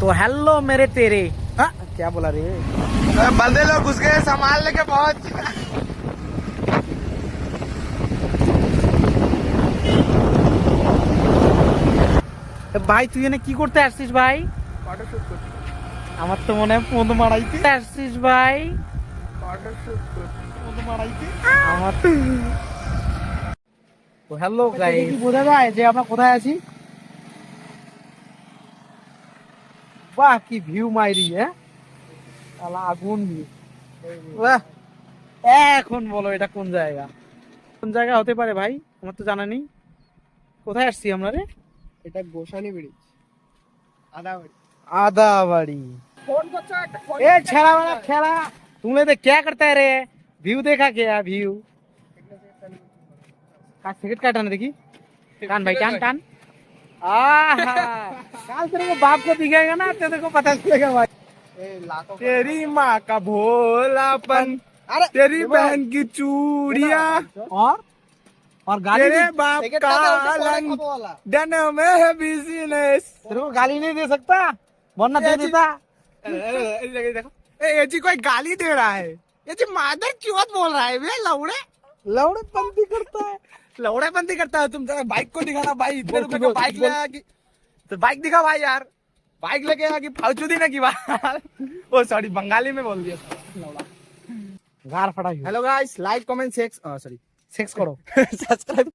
तो हेलो मेरे तेरे हाँ, क्या बोला रे बंदे लोग घुस गए संभाल लेके पहुंच এ ভাই তুই এনে কি করতে আসছিস ভাই ফটোশুট করছি আমার তো মনে হয় পদ মারাইতে আসছিস ভাই ফটোশুট করছি পদ মারাইতে আমার তো হ্যালো কি গাইস বোঝা যায় যে আমরা কোথায় আছি বাহ কি ভিউ মাইরি হ্যাঁ শালা আগুন view। বাহ এখন বলো এটা কোন জায়গা কোন জায়গা হতে পারে ভাই আমার তো জানা নেই কোথায় আসছি আমরা রে এটা গোসানি ব্রিজ আদাবাড়ি आदाबाड़ी ফোন করছো একটা ফোন ए छेड़ा वाला खेला तुमने तो क्या करता है रे व्यू देखा क्या व्यू का सिगरेट काटा ना देखी टान भाई टान टान आहा काल तेरे को बाप को दिखेगा ना तेरे को पता चलेगा भाई। तेरी माँ का भोलापन अरे तेरी बहन की चूड़िया। और? और गाली तेरे बाप का का तो डन में है बिज़नेस तेरे को गाली नहीं दे सकता वरना दे ये देता। देखो ए, ये जी कोई गाली दे रहा है। ये जी मादर क्यों बोल रहा है? बे लौड़े। लौड़े पंथी करता है। लौड़े बंदी करता है तुम जरा बाइक को दिखाना भाई इतने रुपए का बाइक ले आया कि तो बाइक दिखा भाई यार बाइक लेके आया कि फाउचू दी ना की बात। ओ सॉरी बंगाली में बोल दिया लौड़ा गार फटा hello guys like comment sex sorry sex करो। सब्सक्राइब